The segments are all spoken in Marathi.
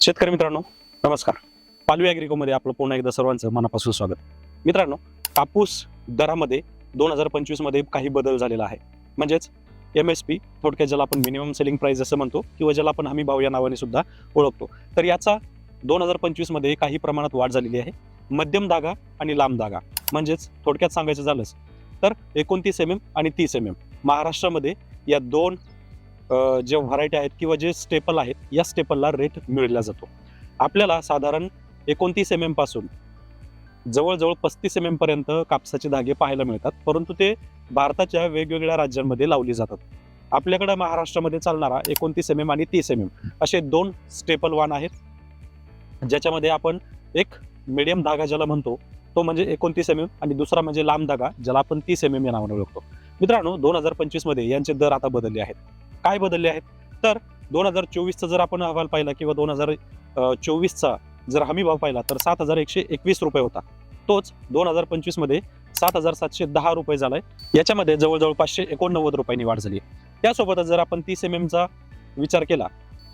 शेतकरी मित्रांनो नमस्कार. पालवी ॲग्रिकोमध्ये आपलं पुन्हा एकदा सर्वांचं मनापासून स्वागत. मित्रांनो कापूस दरामध्ये दोन हजार पंचवीसमध्ये काही बदल झालेला आहे. म्हणजेच एम एस पी थोडक्यात ज्याला आपण मिनिमम सेलिंग प्राईस असं म्हणतो किंवा ज्याला आपण हमी भाव या नावाने सुद्धा ओळखतो. तर याचा दोन हजार पंचवीसमध्ये काही प्रमाणात वाढ झालेली आहे. मध्यम धागा आणि लांब धागा. म्हणजेच थोडक्यात सांगायचं झालंच तर एकोणतीस एम एम आणि तीस एम एम महाराष्ट्रामध्ये या दोन जे व्हरायटी आहेत किंवा जे स्टेपल आहेत या स्टेपलला रेट मिळला जातो. आपल्याला साधारण एकोणतीस एम एमपासून जवळजवळ पस्तीस एम एम पर्यंत कापसाचे धागे पाहायला मिळतात परंतु ते भारताच्या वेगवेगळ्या राज्यांमध्ये लावली जातात. आपल्याकडे महाराष्ट्रामध्ये चालणारा एकोणतीस एम एम आणि तीस एम एम असे दोन स्टेपल वाण आहेत ज्याच्यामध्ये आपण एक मिडियम धागा ज्याला म्हणतो तो म्हणजे एकोणतीस एम एम आणि दुसरा म्हणजे लांब धागा ज्याला आपण तीस एम एम या नावाने ओळखतो. मित्रांनो दोन हजार पंचवीसमध्ये यांचे दर आता बदलले आहेत. काय बदलले आहेत? तर दोन हजार चोवीसचा जर आपण अहवाल पाहिला किंवा दोन हजार चोवीसचा जर हमी भाव पाहिला तर सात हजार एकशे एकवीस रुपये होता. तोच दोन हजार पंचवीसमध्ये सात हजार सातशे दहा रुपये झालाय. याच्यामध्ये जवळजवळ पाचशे एकोणनव्वद रुपयांनी वाढ झाली त्यासोबतच जर आपण तीस एम एमचा विचार केला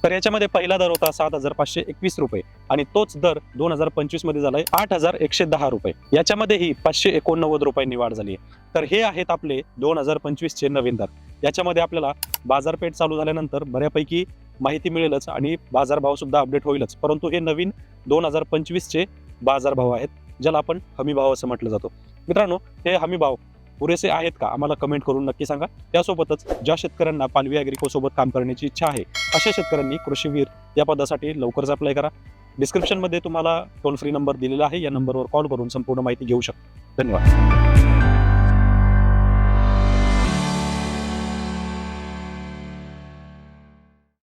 तर याच्यामध्ये पहिला दर होता सात हजार पाचशे एकवीस रुपये आणि तोच दर दोन हजार पंचवीसमध्ये झालाय आठ हजार एकशे दहा रुपये. याच्यामध्येही पाचशे एकोणनव्वद रुपयांनी वाढ झाली आहे. तर हे आहेत आपले दोन हजार पंचवीसचे नवीन दर. याच्यामध्ये आपल्याला बाजारपेठ चालू झाल्यानंतर बऱ्यापैकी माहिती मिळेलच आणि बाजारभाव सुद्धा अपडेट होईलच. परंतु हे नवीन दोन हजार पंचवीसचे बाजारभाव आहेत ज्याला आपण हमीभाव असं म्हटलं जातो. मित्रांनो हे हमीभाव पुरेसे आहेत का? आम्हाला कमेंट करून नक्की सांगा. त्यासोबतच ज्या शेतकऱ्यांना पालवी अॅग्रिकोसोबत काम करण्याची इच्छा आहे अशा शेतकऱ्यांनी कृषीवीर या पदासाठी लवकरच अप्लाय करा. डिस्क्रिप्शनमध्ये तुम्हाला टोल फ्री नंबर दिलेला आहे. या नंबरवर कॉल करून संपूर्ण माहिती घेऊ शकता. धन्यवाद.